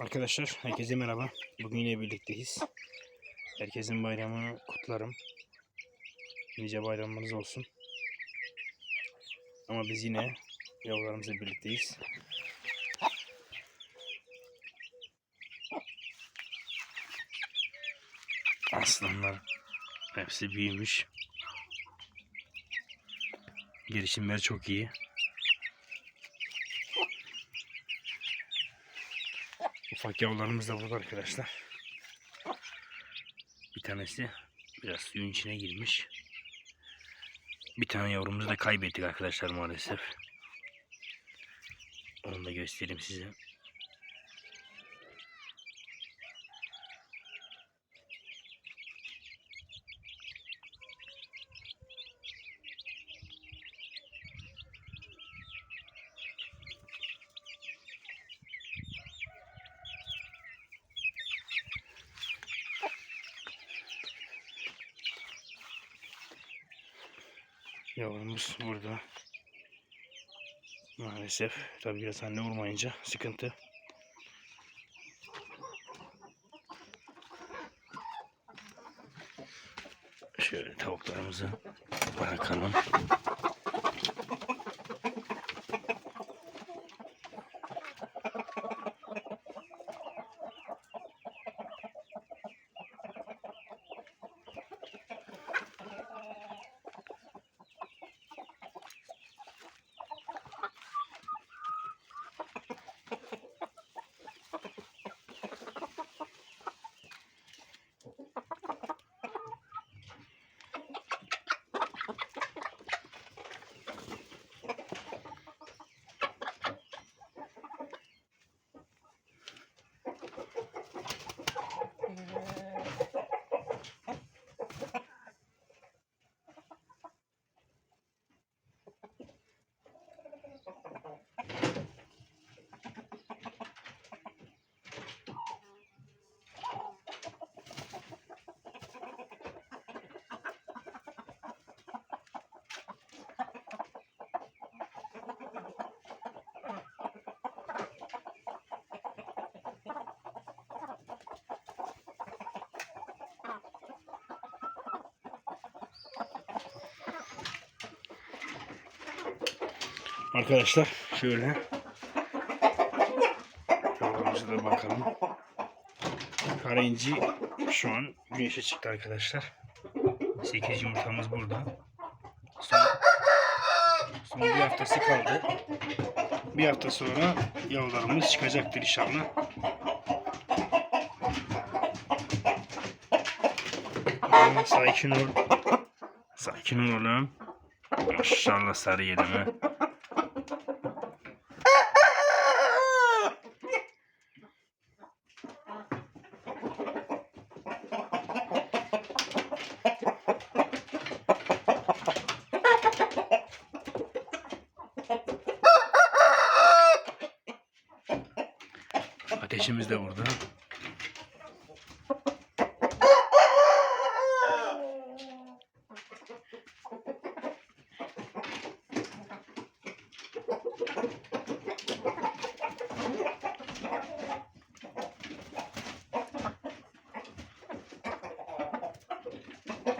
Arkadaşlar herkese merhaba. Bugün yine birlikteyiz. Herkesin bayramını kutlarım. Nice bayramlarınız olsun. Ama biz yine yavrularımızla birlikteyiz. Aslanlar hepsi büyümüş. Gelişimleri çok iyi. Ufak yavrularımız da burada arkadaşlar. Bir tanesi biraz suyun içine girmiş. Bir tane yavrumuzu da kaybettik arkadaşlar maalesef. Onu da göstereyim size. Yavrumuz burada. Maalesef. Tabii biraz anne vurmayınca sıkıntı. Şöyle tavuklarımızı bırakalım. Arkadaşlar şöyle yavrumuza da bakalım. Karayinci şu an güneşe çıktı arkadaşlar. 8 yumurtamız burada. Son, son bir haftası kaldı. Bir hafta sonra yavrularımız çıkacaktır inşallah. Tamam, Sakin ol. Sakin ol oğlum. Maşallah sarı yedimi. Ateşimiz de burada.